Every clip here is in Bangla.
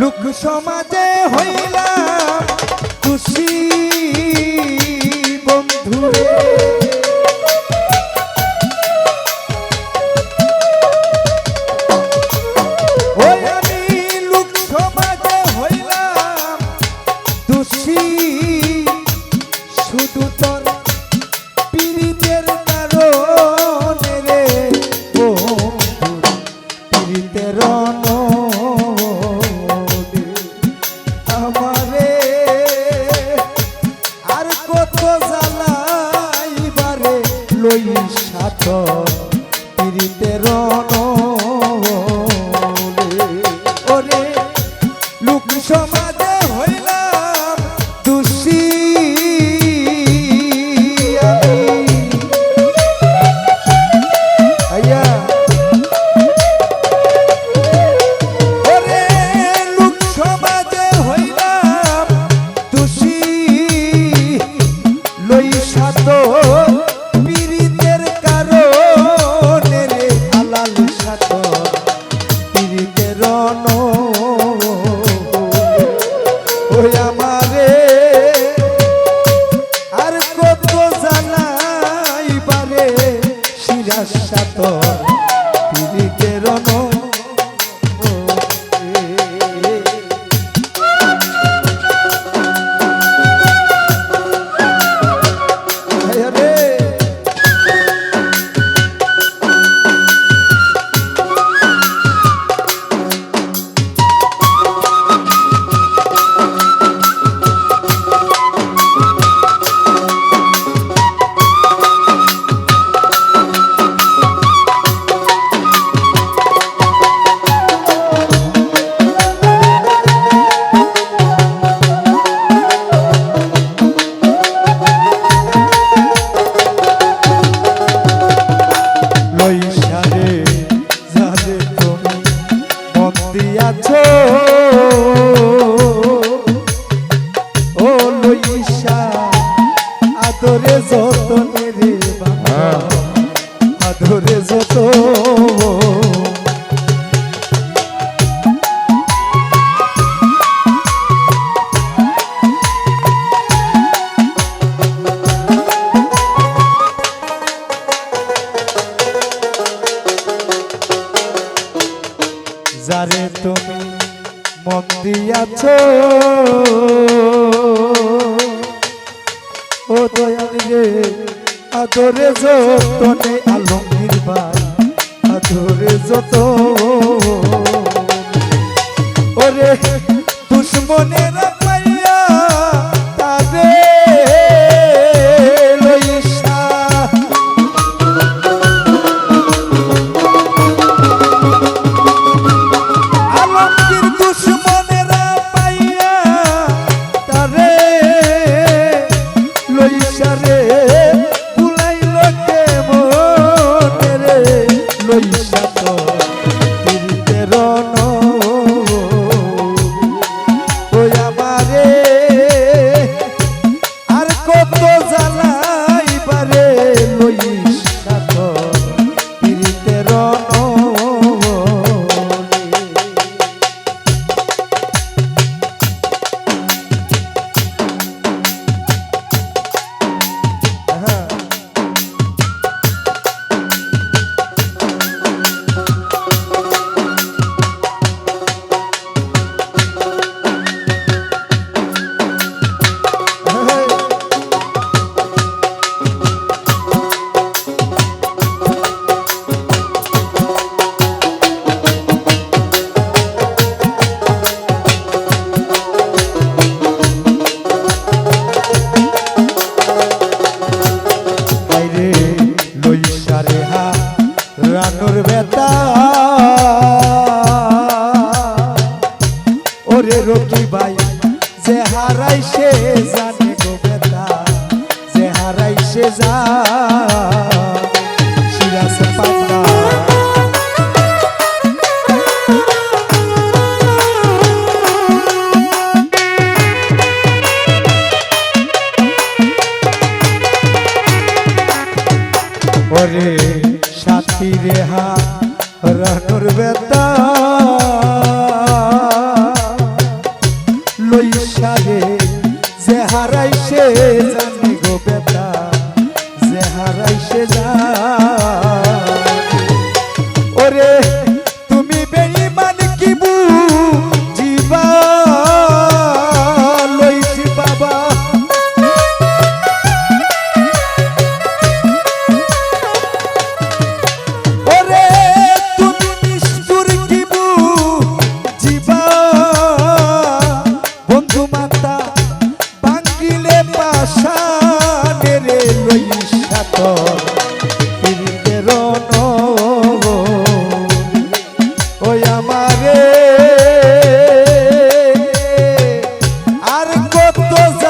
লোক সমাজে হইলাম খুশি বন্ধুরে। রাখো মতো পীড়িত তোরে আদরে যতনে আলমগীর ভাই আদরে যতনে ইহা রানুর বেতা লইসারে যে হারাইছে todos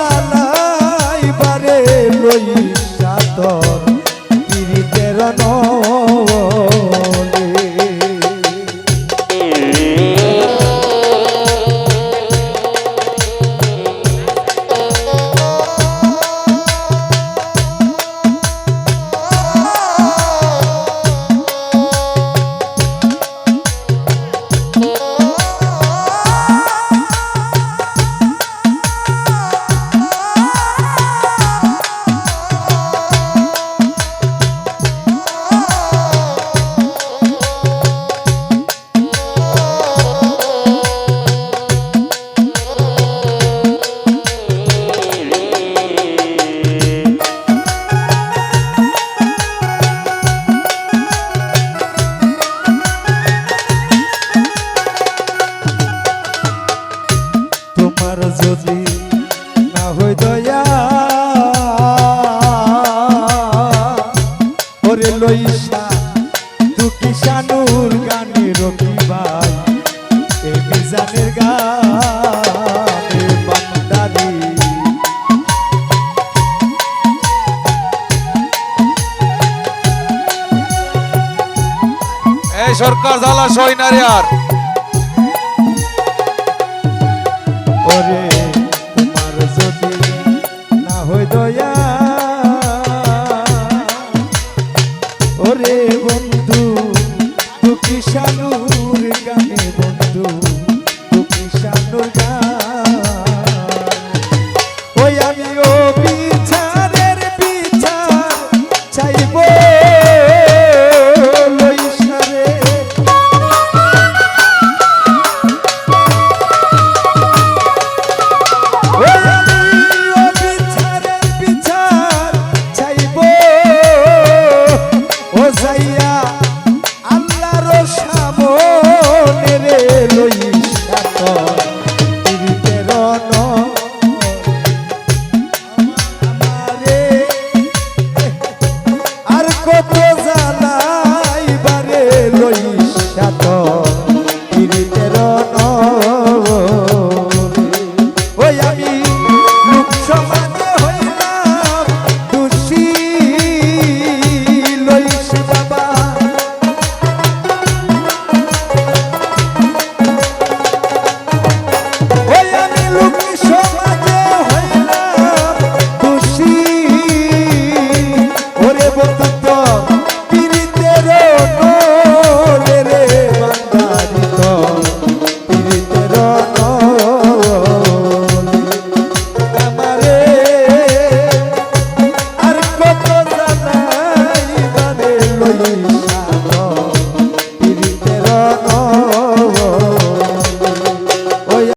মিজানের গানে বান্দারি এই সরকার জ্বালা সৈনারে আর। ওরে